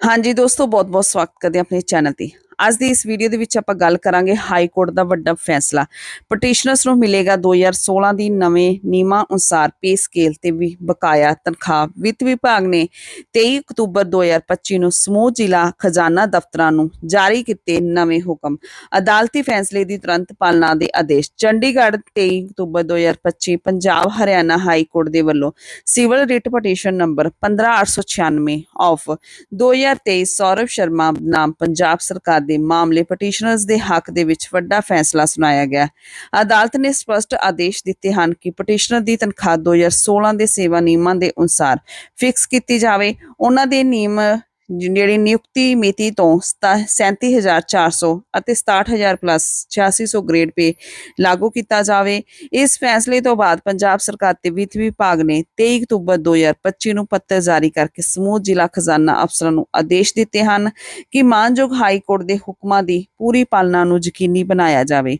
ਹਾਂਜੀ ਦੋਸਤੋ ਬਹੁਤ-ਬਹੁਤ ਸਵਾਗਤ ਕਰਦੇ ਹਾਂ ਆਪਣੇ ਚੈਨਲ ਤੇ। ਅੱਜ ਦੀ ਇਸ ਵੀਡੀਓ ਦੇ ਵਿੱਚ ਆਪਾਂ ਗੱਲ ਕਰਾਂਗੇ ਹਾਈ ਕੋਰਟ ਦਾ ਵੱਡਾ ਫੈਸਲਾ। ਪਟੀਸ਼ਨਰਸ ਨੂੰ ਮਿਲੇਗਾ 2016 ਦੀ ਨਵੇਂ ਨਿਯਮਾਂ ਅਨੁਸਾਰ ਪੇ ਸਕੇਲ ਤੇ ਵੀ ਬਕਾਇਆ ਤਨਖਾਹ। ਵਿੱਤ ਵਿਭਾਗ ਨੇ 23 ਅਕਤੂਬਰ 2025 ਨੂੰ ਸਮੂਹ ਜ਼ਿਲ੍ਹਾ ਖਜ਼ਾਨਾ ਦਫ਼ਤਰਾਂ ਨੂੰ ਜਾਰੀ ਕੀਤੇ ਨਵੇਂ ਹੁਕਮ। ਅਦਾਲਤੀ ਫੈਸਲੇ ਦੀ ਤੁਰੰਤ ਪਾਲਣਾ ਦੇ ਆਦੇਸ਼ ਚੰਡੀਗੜ੍ਹ 23 ਅਕਤੂਬਰ 2025 ਪੰਜਾਬ ਹਰਿਆਣਾ ਹਾਈ ਕੋਰਟ ਦੇ ਵੱਲੋਂ civil writ petition number 15896 of. 2023 Saurav Sharma ਨਾਮ ਪੰਜਾਬ ਸਰਕਾਰ ਦੇ ਮਾਮਲੇ ਪਟੀਸ਼ਨਰਸ ਦੇ ਹੱਕ ਦੇ ਵਿੱਚ ਵੱਡਾ ਫੈਸਲਾ ਸੁਣਾਇਆ ਗਿਆ। ਅਦਾਲਤ ਨੇ ਸਪਸ਼ਟ ਆਦੇਸ਼ ਦਿੱਤੇ ਹਨ ਕਿ ਪਟੀਸ਼ਨਰ ਦੀ ਤਨਖਾਹ 2016 ਦੇ ਸੇਵਾ ਨਿਯਮਾਂ ਦੇ ਅਨੁਸਾਰ ਫਿਕਸ ਕੀਤੀ ਜਾਵੇ। ਉਹਨਾਂ ਦੇ ਨਿਯਮ ਜਿਹੜੀ ਨਿਯੁਕਤੀ ਮਿਤੀ ਤੋਂ ਸਤਾ- 37400 ਅਤੇ 67000 ਪਲੱਸ 8600 ਗ੍ਰੇਡ ਪੇ ਲਾਗੂ ਕੀਤਾ ਜਾਵੇ। ਇਸ ਫੈਸਲੇ ਤੋਂ ਬਾਅਦ ਪੰਜਾਬ ਸਰਕਾਰ ਤੇ ਵਿੱਤ ਵਿਭਾਗ ਨੇ 23 ਅਕਤੂਬਰ 2025 ਨੂੰ ਪੱਤਰ ਜਾਰੀ ਕਰਕੇ ਸਮੂਹ ਜ਼ਿਲ੍ਹਾ ਖਜ਼ਾਨਾ ਅਫਸਰਾਂ ਨੂੰ ਆਦੇਸ਼ ਦਿੱਤੇ ਹਨ ਕਿ ਮਾਨਯੋਗ ਹਾਈ ਕੋਰਟ ਦੇ ਹੁਕਮਾਂ ਦੀ ਪੂਰੀ ਪਾਲਣਾ ਨੂੰ ਯਕੀਨੀ ਬਣਾਇਆ ਜਾਵੇ।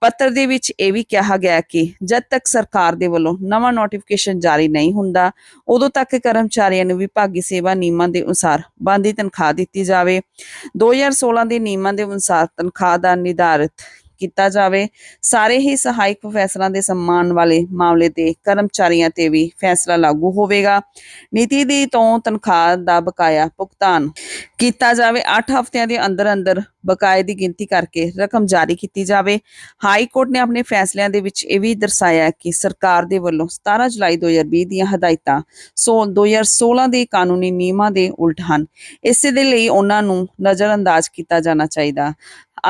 ਪੱਤਰ ਦੇ ਵਿੱਚ ਇਹ ਵੀ ਕਿਹਾ ਗਿਆ ਕਿ ਜਦ ਤੱਕ ਸਰਕਾਰ ਦੇ ਵੱਲੋਂ ਨਵਾਂ ਨੋਟੀਫਿਕੇਸ਼ਨ ਜਾਰੀ ਨਹੀਂ ਹੁੰਦਾ, ਉਦੋਂ ਤੱਕ ਕਰਮਚਾਰੀਆਂ ਨੂੰ ਵਿਭਾਗੀ ਸੇਵਾ ਨਿਯਮਾਂ ਦੇ ਅਨੁਸਾਰ ਬੰਦੀ ਤਨਖਾਹ ਦਿੱਤੀ ਜਾਵੇ। 2016 ਦੇ ਨਿਯਮਾਂ ਦੇ ਅਨੁਸਾਰ ਤਨਖਾਹ ਦਾ ਨਿਰਧਾਰਿਤ ਕੀਤਾ ਜਾਵੇ। ਸਾਰੇ ਹੀ ਸਹਾਇਕ ਪ੍ਰੋਫੈਸਰਾਂ ਦੇ ਸਨਮਾਨ ਵਾਲੇ ਮਾਮਲੇ ਤੇ ਕਰਮਚਾਰੀਆਂ ਤੇ ਵੀ ਫੈਸਲਾ ਲਾਗੂ ਹੋਵੇਗਾ। ਨੀਤੀ ਦੀ ਤੋਂ ਤਨਖਾਹ ਦਾ ਬਕਾਇਆ ਭੁਗਤਾਨ ਕੀਤਾ ਜਾਵੇ। 8 ਹਫ਼ਤਿਆਂ ਦੇ ਅੰਦਰ ਅੰਦਰ ਬਕਾਏ ਦੀ ਗਿਣਤੀ ਕਰਕੇ ਰਕਮ ਜਾਰੀ ਕੀਤੀ ਜਾਵੇ। ਹਾਈ ਕੋਰਟ ਨੇ ਆਪਣੇ ਫੈਸਲਿਆਂ ਦੇ ਵਿੱਚ ਇਹ ਵੀ ਦਰਸਾਇਆ ਕਿ ਸਰਕਾਰ ਦੇ ਵੱਲੋਂ 17 ਜੁਲਾਈ 2020 ਦੀਆਂ ਹਦਾਇਤਾਂ ਸੋ 2016 ਦੇ ਕਾਨੂੰਨੀ ਨਿਯਮਾਂ ਦੇ ਉਲਟ ਹਨ। ਇਸੇ ਦੇ ਲਈ ਉਹਨਾਂ ਨੂੰ ਨਜ਼ਰਅੰਦਾਜ਼ ਕੀਤਾ ਜਾਣਾ ਚਾਹੀਦਾ।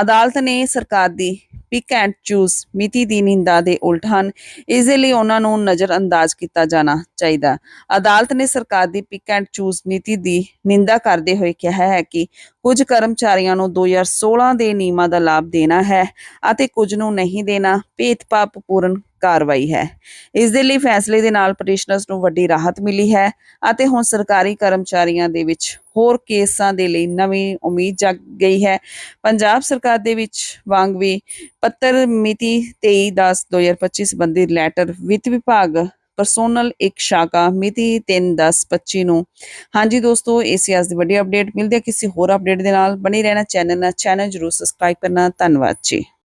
ਅਦਾਲਤ ਨੇ ਸਰਕਾਰ ਦੀ ਪਿਕ ਐਂਡ ਚੂਜ਼ ਮਿਤੀ ਦੀ ਨਿੰਦਾ ਦੇ ਉਲਟ ਹਨ। ਇਸ ਦੇ ਲਈ ਉਹਨਾਂ ਨੂੰ ਨਜ਼ਰਅੰਦਾਜ਼ ਕੀਤਾ ਜਾਣਾ ਚਾਹੀਦਾ। ਅਦਾਲਤ ਨੇ ਸਰਕਾਰ ਦੀ ਪਿਕ ਐਂਡ ਚੂਜ਼ ਨੀਤੀ ਦੀ ਨਿੰਦਾ ਕਰਦੇ ਹੋਏ ਕਿਹਾ ਹੈ ਕਿ ਕੁਝ ਕਰਮਚਾਰੀਆਂ ਨੂੰ 2016 ਦੇ ਨਿਯਮਾਂ ਦਾ ਲਾਭ ਦੇਣਾ ਹੈ ਅਤੇ ਕੁਝ ਨੂੰ ਨਹੀਂ ਦੇਣਾ। ਭੇਦਭਾਵਪੂਰਨ ਕਾਰਵਾਈ ਹੈ। ਇਸ ਦੇ ਲਈ ਫੈਸਲੇ ਦੇ ਨਾਲ ਪਟੀਸ਼ਨਰਸ ਨੂੰ ਵੱਡੀ ਰਾਹਤ ਮਿਲੀ ਹੈ ਅਤੇ ਹੁਣ ਸਰਕਾਰੀ ਕਰਮਚਾਰੀਆਂ ਦੇ ਵਿੱਚ ਹੋਰ ਕੇਸਾਂ ਦੇ ਲਈ ਨਵੀਂ ਉਮੀਦ ਜਗ ਗਈ ਹੈ। ਪੰਜਾਬ ਸਰਕਾਰ ਦੇ ਵਿੱਚ ਵਾਂਗ ਵੀ ਪੱਤਰ ਮਿਤੀ 23/10/2025 ਸੰਬੰਧੀ ਲੈਟਰ ਵਿੱਤ ਵਿਭਾਗ ਪਰਸੋਨਲ ਇੱਕ ਸ਼ਾਖਾ ਮਿਤੀ 3/10/25 ਨੂੰ। ਹਾਂਜੀ ਦੋਸਤੋ ਇਹ ਸੀ ਦੀ ਵੱਡੀ ਅਪਡੇਟ ਮਿਲਦੇ ਹਾਂ। ਕਿਸੇ ਹੋਰ ਅਪਡੇਟ ਦੇ ਨਾਲ ਬਣੀ ਰਹਿਣਾ ਚੈਨਲ ਨਾਲ ਚੈਨਲ ਜਰੂਰ ਸਬਸਕ੍ਰਾਈਬ ਕਰਨਾ। ਧੰਨਵਾਦ ਜੀ।